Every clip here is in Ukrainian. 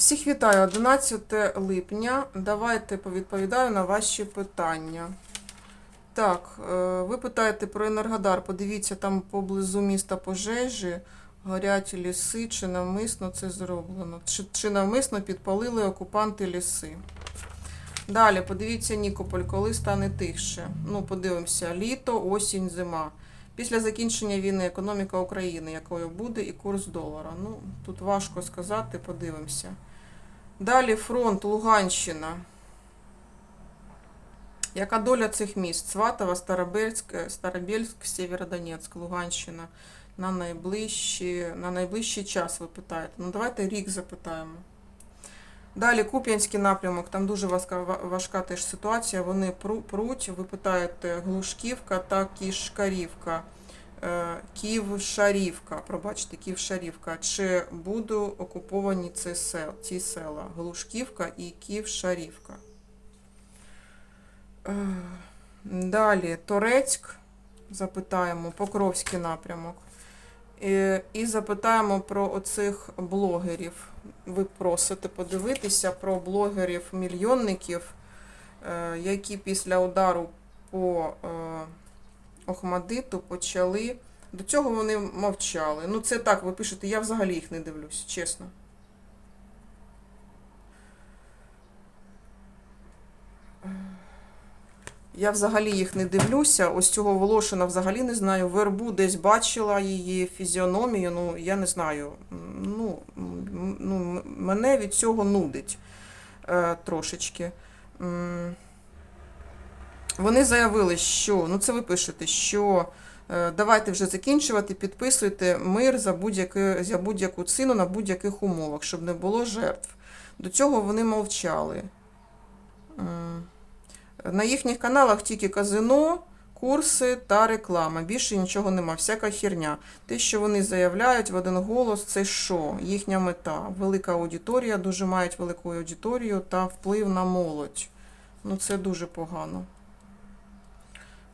Всіх вітаю 11 липня. Давайте повідповідаю на ваші питання. Так, е, ви питаєте про Енергодар. Подивіться, там поблизу міста пожежі горять ліси, чи навмисно це зроблено. Чи, чи навмисно підпалили окупанти ліси. Далі, подивіться Нікополь, коли стане тихше. Ну, подивимося, літо, осінь, зима. Після закінчення війни економіка України, якою буде, і курс долара. Ну, тут важко сказати, подивимося. Далі фронт, Луганщина. Яка доля цих міст? Сватова, Старобельськ, Старобельськ, Сєвєродонецьк, Луганщина. На найближчі, на найближчий час ви питаєте. Ну, давайте рік запитаємо. Далі Куп'янський напрямок, там дуже важка, важка теж ситуація. Вони пруть, ви питаєте Глушківка та Кішкарівка. Е, Київ-Шарівка, пробачте, Київ-Шарівка. Чи будуть окуповані ці села, ці села? Глушківка і Київ-Шарівка. Е, Далі Торецьк, запитаємо, Покровський напрямок. І, і запитаємо про оцих блогерів. Ви просите подивитися про блогерів-мільйонників, е, які після удару по е, Охмадиту почали. До цього вони мовчали. Ну, це так, ви пишете, я взагалі їх не дивлюсь, чесно. Я взагалі їх не дивлюся. Ось цього Волошина взагалі не знаю. Вербу десь бачила її фізіономію. Ну, я не знаю. Ну, ну, мене від цього нудить е, трошечки. Вони заявили, що, ну це ви пишете, що е, давайте вже закінчувати, підписуйте мир за, будь-яке, за будь-яку ціну на будь-яких умовах, щоб не було жертв. До цього вони мовчали. На їхніх каналах тільки казино, курси та реклама. Більше нічого нема, всяка херня. Те, що вони заявляють в один голос, це що? Їхня мета. Велика аудиторія, дуже мають велику аудиторію та вплив на молодь. Ну, це дуже погано.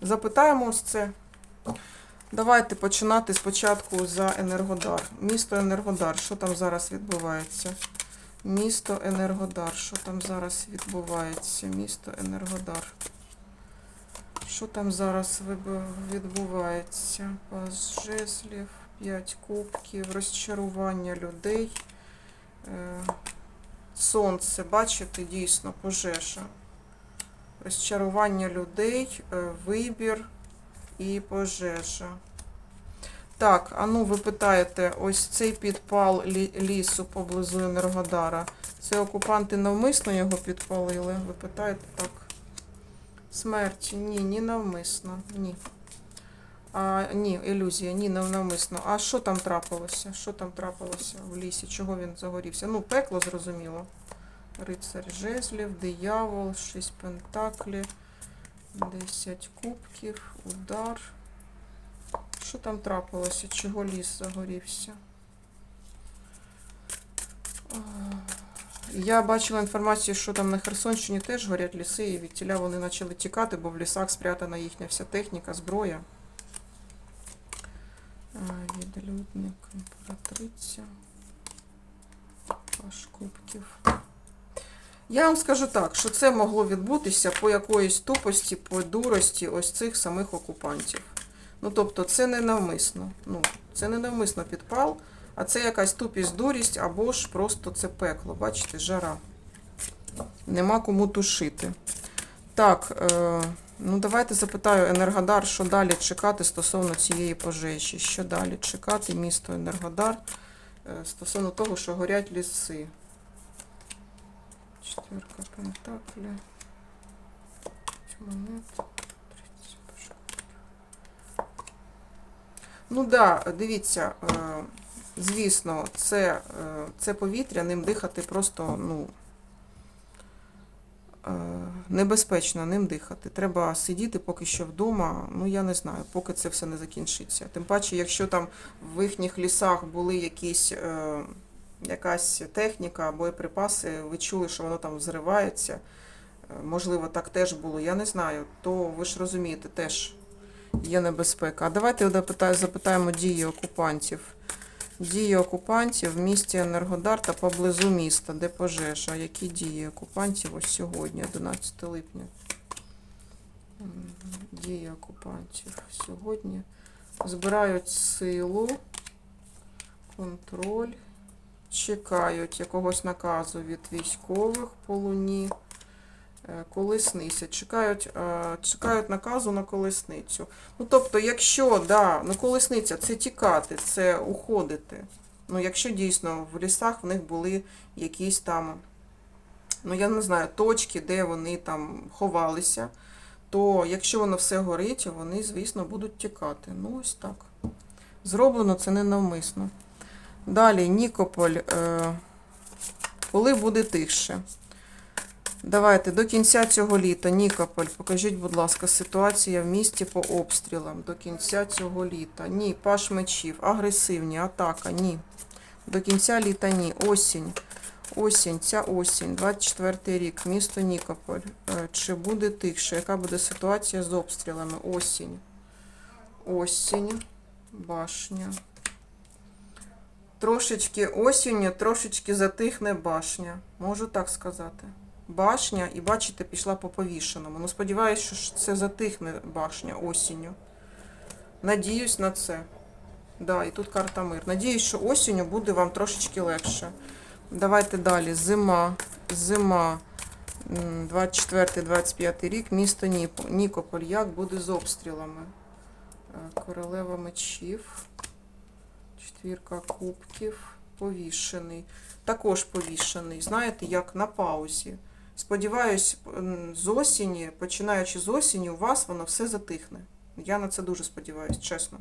Запитаємо ось це. Давайте починати спочатку за Енергодар. Місто Енергодар, що там зараз відбувається? Місто Енергодар. Що там зараз відбувається? Місто Енергодар. Що там зараз відбувається? Пас жезлів, 5 кубків, розчарування людей. Е, Сонце, бачите, дійсно, пожежа. Розчарування людей, е, вибір і пожежа. Так, а ну ви питаєте, ось цей підпал лісу поблизу Енергодара. Це окупанти навмисно його підпалили? Ви питаєте так? Смерть. Ні, ні навмисно. Ні. А, ні, ілюзія, ні, не навмисно. А що там трапилося? Що там трапилося в лісі? Чого він загорівся? Ну, пекло зрозуміло. Рицар жезлів, диявол, 6 пентаклів, 10 кубків, удар. Що там трапилося? Чого ліс загорівся? Я бачила інформацію, що там на Херсонщині теж горять ліси, і від тіля вони почали тікати, бо в лісах спрятана їхня вся техніка, зброя. Відлюдник, імператриця. Паш кубків. Я вам скажу так, що це могло відбутися по якоїсь тупості, по дурості ось цих самих окупантів. Ну, тобто, це не навмисно. Ну, це не навмисно підпал, а це якась тупість, дурість, або ж просто це пекло. Бачите, жара. Нема кому тушити. Так, е, ну давайте запитаю Енергодар, що далі чекати стосовно цієї пожежі. Що далі чекати, місто Енергодар е, стосовно того, що горять ліси. Четвірка пентаклі. Монет. 30. Ну да, дивіться, е, звісно, це, е, це повітря, ним дихати просто, ну. е, Небезпечно ним дихати. Треба сидіти поки що вдома. Ну я не знаю, поки це все не закінчиться. Тим паче, якщо там в їхніх лісах були якісь якась техніка, боєприпаси, ви чули, що воно там взривається. е, Можливо, так теж було, я не знаю. То ви ж розумієте, теж є небезпека. А давайте запитаємо дії окупантів. Дії окупантів в місті Енергодар та поблизу міста, де пожежа. Які дії окупантів ось сьогодні, 11 липня? Дії окупантів сьогодні. Збирають силу, контроль, чекають якогось наказу від військових по луні. Е, Колесниця. Чекають, е, чекають наказу на колесницю. Ну, тобто, якщо, да, ну колесниця це тікати, це уходити. Ну, якщо дійсно в лісах в них були якісь там, ну я не знаю, точки, де вони там ховалися, то якщо воно все горить, вони, звісно, будуть тікати. Ну, ось так. Зроблено це ненавмисно. Далі Нікополь. Е, коли буде тихше? Давайте до кінця цього літа, Нікополь, покажіть, будь ласка, ситуація в місті по обстрілам до кінця цього літа. Ні, паш мечів, агресивні, атака, ні. До кінця літа ні. Осінь. Осінь, ця осінь, 24 й рік, місто Нікополь. Е, Чи буде тихше? Яка буде ситуація з обстрілами? Осінь. Осінь, башня. Трошечки осінню, трошечки затихне башня. Можу так сказати башня, і бачите, пішла по повішеному. Ну, сподіваюся, що це затихне башня осінню. Надіюсь на це. Да, і тут карта мир. Надіюсь, що осінню буде вам трошечки легше. Давайте далі. Зима. Зима. 24-25 рік. Місто Нікополь. Як буде з обстрілами? Е, Королева мечів. Четвірка кубків. Повішений. Також повішений. Знаєте, як на паузі. Сподіваюсь, з осені, починаючи з осені, у вас воно все затихне. Я на це дуже сподіваюся, чесно.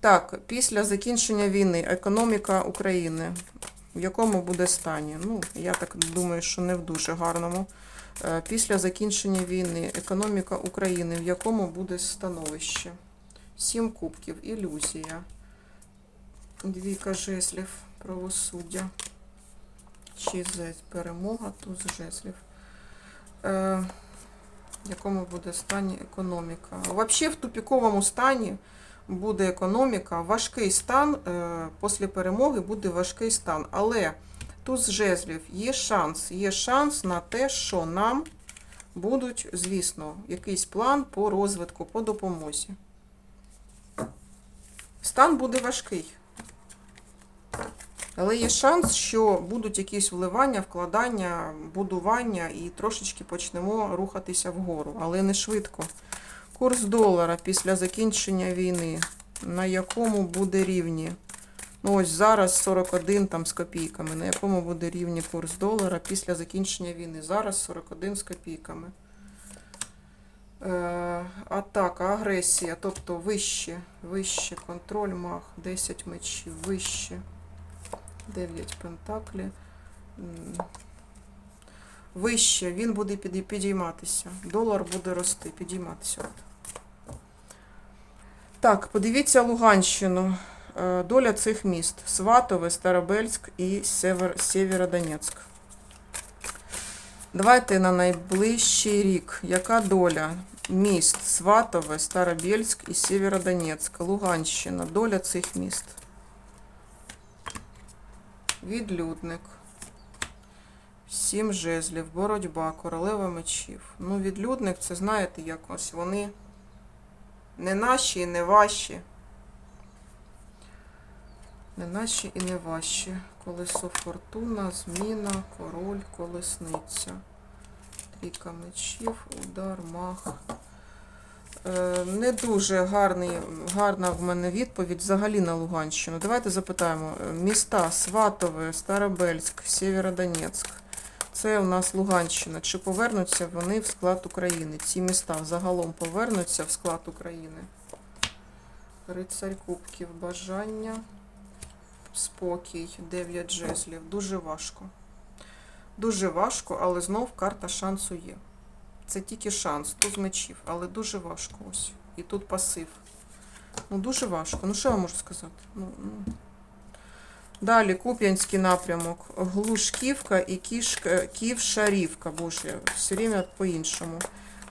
Так, після закінчення війни економіка України. В якому буде стані? Ну, я так думаю, що не в дуже гарному. Е, Після закінчення війни економіка України в якому буде становище? Сім кубків, ілюзія. Двійка жезлів, правосуддя. Чи перемога, туз жезлів. Е, в якому буде стані економіка? Взагалі в тупіковому стані буде економіка. Важкий стан е, після перемоги буде важкий стан. Але туз жезлів є шанс. Є шанс на те, що нам будуть, звісно, якийсь план по розвитку, по допомозі. Стан буде важкий. Але є шанс, що будуть якісь вливання, вкладання, будування і трошечки почнемо рухатися вгору, але не швидко. Курс долара після закінчення війни. На якому буде рівні? Ну ось зараз 41 там з копійками. На якому буде рівні курс долара після закінчення війни? Зараз 41 з копійками. Е, атака, агресія, тобто вище, вище, контроль, мах, 10 мечів, вище. 9 пентаклі. Вище, він буде підійматися. Долар буде рости, підійматися. Так, подивіться Луганщину. Е, Доля цих міст. Сватове, Старобельськ і Сєвєродонецьк. Давайте на найближчий рік. Яка доля міст Сватове, Старобельськ і Сєвєродонецьк? Луганщина. Доля цих міст. Відлюдник. Сім жезлів, боротьба, королева мечів. Ну, відлюдник, це знаєте, якось вони не наші і не ваші. Не наші і не ваші. Колесо фортуна, зміна, король, колесниця. Трійка мечів, удар, мах. Е, Не дуже гарний, гарна в мене відповідь взагалі на Луганщину. Давайте запитаємо. Е, Міста Сватове, Старобельськ, Сєвєродонецьк. Це у нас Луганщина. Чи повернуться вони в склад України? Ці міста загалом повернуться в склад України. Рицарь Кубків, бажання, спокій, 9 жезлів. Дуже важко. Дуже важко, але знов карта шансу є. Це тільки шанс, тут мечів, але дуже важко ось. І тут пасив. Ну, дуже важко. Ну, що я можу сказати? Ну, ну. Далі Куп'янський напрямок, Глушківка і Кішка, Ківшарівка. Боже, все время по-іншому.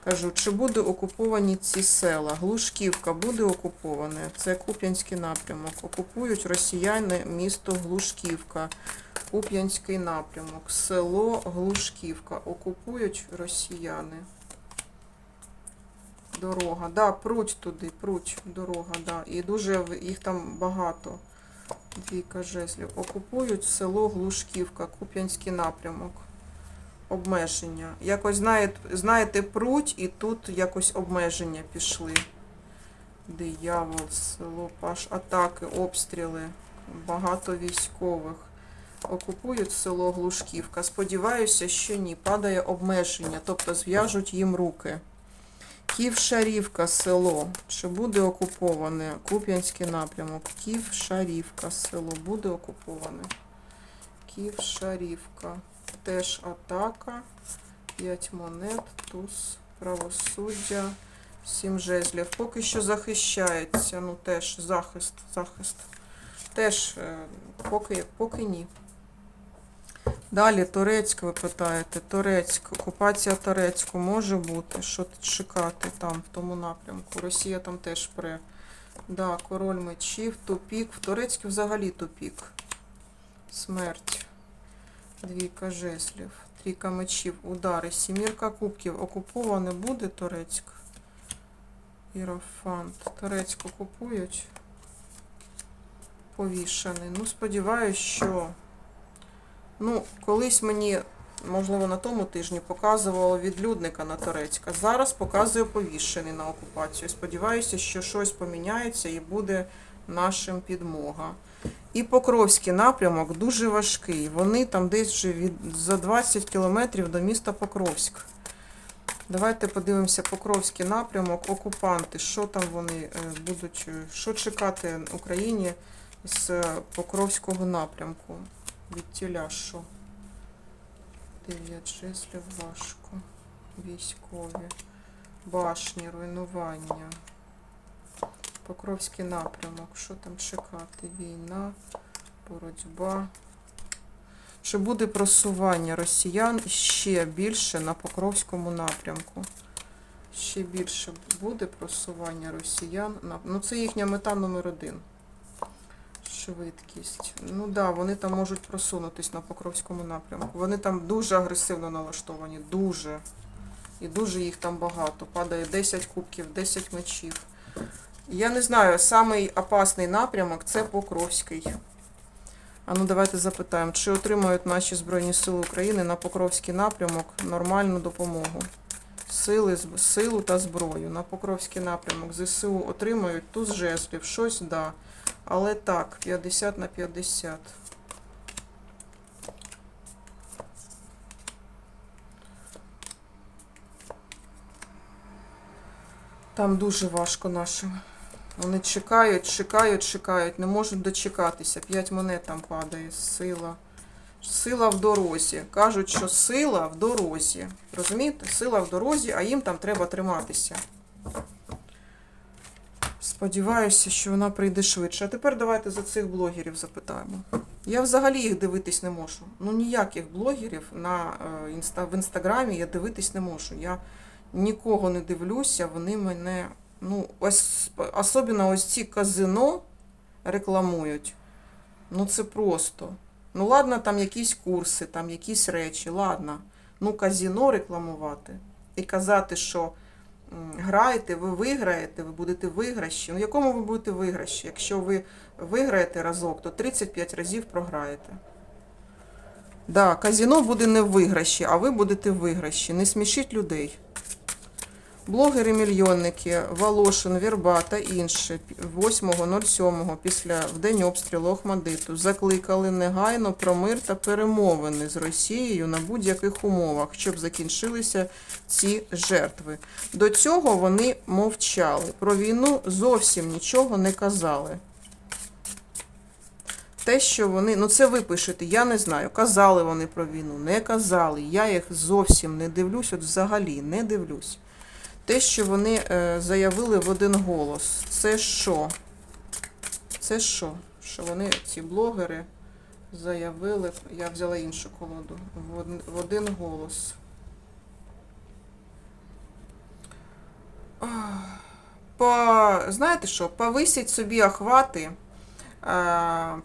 Кажу, чи буде окуповані ці села? Глушківка буде окуповане. Це Куп'янський напрямок. Окупують росіяни місто Глушківка. Куп'янський напрямок. Село Глушківка. Окупують росіяни. Дорога. Да, пруть туди, пруть. Дорога, да. І дуже їх там багато. Двійка жезлів. Окупують село Глушківка, Куп'янський напрямок. Обмеження. Якось знаєте, пруть, і тут якось обмеження пішли. Диявол, село Паш, атаки, обстріли, багато військових. Окупують село Глушківка. Сподіваюся, що ні. Падає обмеження, тобто зв'яжуть їм руки. Ків-Шарівка, село. Чи буде окуповане? Куп'янський напрямок. Ків-Шарівка, село. Буде окуповане. Ків-Шарівка. Теж атака. 5 монет, туз, правосуддя, 7 жезлів. Поки що захищається. Ну, теж захист, захист. Теж е, поки, поки ні. Далі Турецьк, ви питаєте. Турецьк, окупація Турецьку може бути. Що тут чекати там, в тому напрямку? Росія там теж пре. Да, король мечів, тупік. В Турецьку взагалі тупік. Смерть. Двійка жезлів. Трійка мечів. Удари. Сімірка кубків. Окуповане буде Турецьк. Ірофант. Турецьк окупують. Повішений. Ну, сподіваюсь, що. Ну, колись мені, можливо, на тому тижні показувало відлюдника на Турецька. Зараз показує повішений на окупацію. Сподіваюся, що щось поміняється і буде нашим підмога. І Покровський напрямок дуже важкий. Вони там десь вже від, за 20 кілометрів до міста Покровськ. Давайте подивимося Покровський напрямок, окупанти, що там вони е, будуть, е, що чекати Україні з Покровського напрямку. Від тіля що? Дев'ять жезлів важко. Військові. Башні, руйнування. Покровський напрямок. Що там чекати? Війна, боротьба. Чи буде просування росіян ще більше на Покровському напрямку? Ще більше буде просування росіян. На... Ну, це їхня мета номер один. Швидкість. Ну так, да, вони там можуть просунутись на Покровському напрямку. Вони там дуже агресивно налаштовані. Дуже. І дуже їх там багато. Падає 10 кубків, 10 мечів. Я не знаю, самий опасний напрямок це Покровський. А ну давайте запитаємо, чи отримають наші Збройні Сили України на Покровський напрямок нормальну допомогу? Сили, силу та зброю. На Покровський напрямок ЗСУ отримають туз жезлів, щось да. Але так, 50 на 50. Там дуже важко нашим. Вони чекають, чекають, чекають, не можуть дочекатися. П'ять монет там падає. Сила. Сила в дорозі. Кажуть, що сила в дорозі. Розумієте? Сила в дорозі, а їм там треба триматися. Сподіваюся, що вона прийде швидше. А тепер давайте за цих блогерів запитаємо. Я взагалі їх дивитись не можу. Ну ніяких блогерів на е, в інстаграмі я дивитись не можу. Я нікого не дивлюся, вони мене. Ну, ось особливо ось ці казино рекламують. Ну це просто. Ну, ладно, там якісь курси, там якісь речі, ладно. Ну, казино рекламувати і казати, що граєте, ви виграєте, ви будете виграші. Ну, якому ви будете виграші? Якщо ви виграєте разок, то 35 разів програєте. Да, казино буде не в виграші, а ви будете виграші. Не смішіть людей. Блогери-мільйонники, Волошин, Вірба та інші 8.07 після в день обстрілу Охмадиту закликали негайно про мир та перемовини з Росією на будь-яких умовах, щоб закінчилися ці жертви. До цього вони мовчали. Про війну зовсім нічого не казали. Те, що вони, ну це ви пишете, я не знаю, казали вони про війну, не казали. Я їх зовсім не дивлюсь, от взагалі не дивлюсь. Те, що вони е, заявили в один голос, це що? Це що? Що вони, ці блогери, заявили, я взяла іншу колоду, в один, голос. по, знаєте що, повисять собі охвати, е,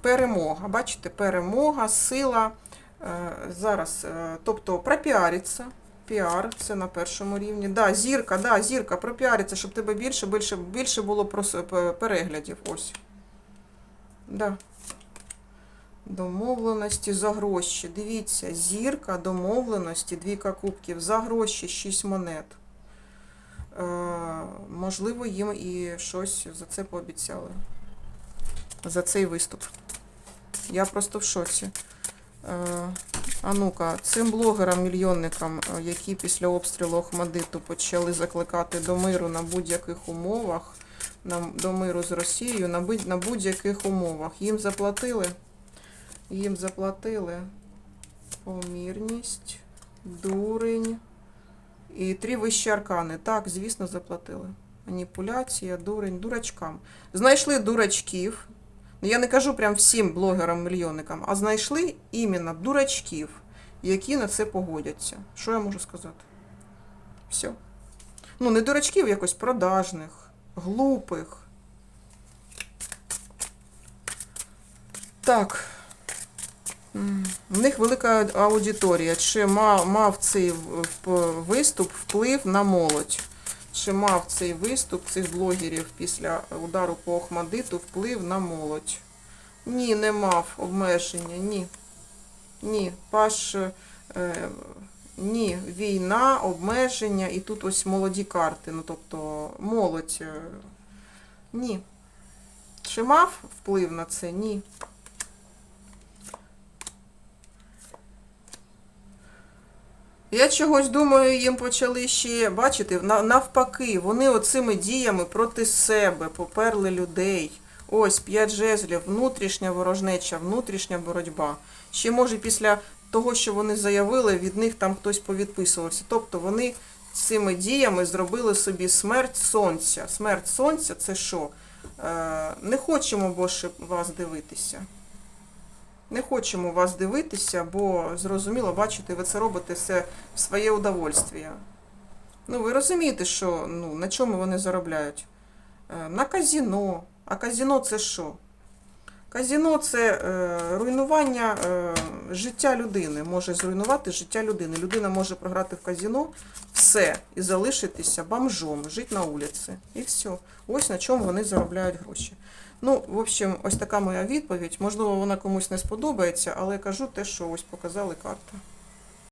перемога. Бачите, перемога, сила. Е, зараз, тобто пропіариться. Піар, це на першому рівні. Да, зірка, да, зірка, пропіариться, щоб тебе більше, більше, більше було переглядів. Ось. Да. Домовленості за гроші. Дивіться, зірка, домовленості, двійка кубків, за гроші, 6 монет. Е, можливо, їм і щось за це пообіцяли. За цей виступ. Я просто в шоці. Е, а ну-ка, цим блогерам-мільйонникам, е, які після обстрілу Охмадиту почали закликати до миру на будь-яких умовах, до миру з Росією на будь-яких умовах. Їм заплатили. Їм заплатили помірність, дурень і три вищі аркани. Так, звісно, заплатили. Маніпуляція, дурень, дурачкам. Знайшли дурачків. Ну, Я не кажу прям всім блогерам-мільйонникам, а знайшли іменно дурачків, які на це погодяться. Що я можу сказати? Все. Ну, не дурачків якось продажних, глупих. Так. В них велика аудиторія. Чи мав, цей виступ вплив на молодь? Чи мав цей виступ цих блогерів після удару по Охмадиту вплив на молодь? Ні, не мав обмеження, ні. Ні. Паш, е, ні, війна, обмеження, і тут ось молоді карти. Ну, тобто молодь. е, ні. Чи мав вплив на це? Ні. Я чогось думаю, їм почали ще бачити, навпаки, вони оцими діями проти себе поперли людей. Ось п'ять жезлів, внутрішня ворожнеча, внутрішня боротьба. Ще може після того, що вони заявили, від них там хтось повідписувався. Тобто вони цими діями зробили собі смерть сонця. Смерть сонця це що? Е, не хочемо більше вас дивитися. Не хочемо вас дивитися, бо зрозуміло, бачите, ви це робите все в своє удовольствие. Ну, ви розумієте, що ну, на чому вони заробляють? Е, На казіно. А казіно це що? Казіно це е, руйнування е, життя людини. Може зруйнувати життя людини. Людина може програти в казіно все і залишитися бомжом, жити на вулиці. І все. Ось на чому вони заробляють гроші. Ну, в общем, ось така моя відповідь. Можливо, вона комусь не сподобається, але я кажу те, що ось показали карти.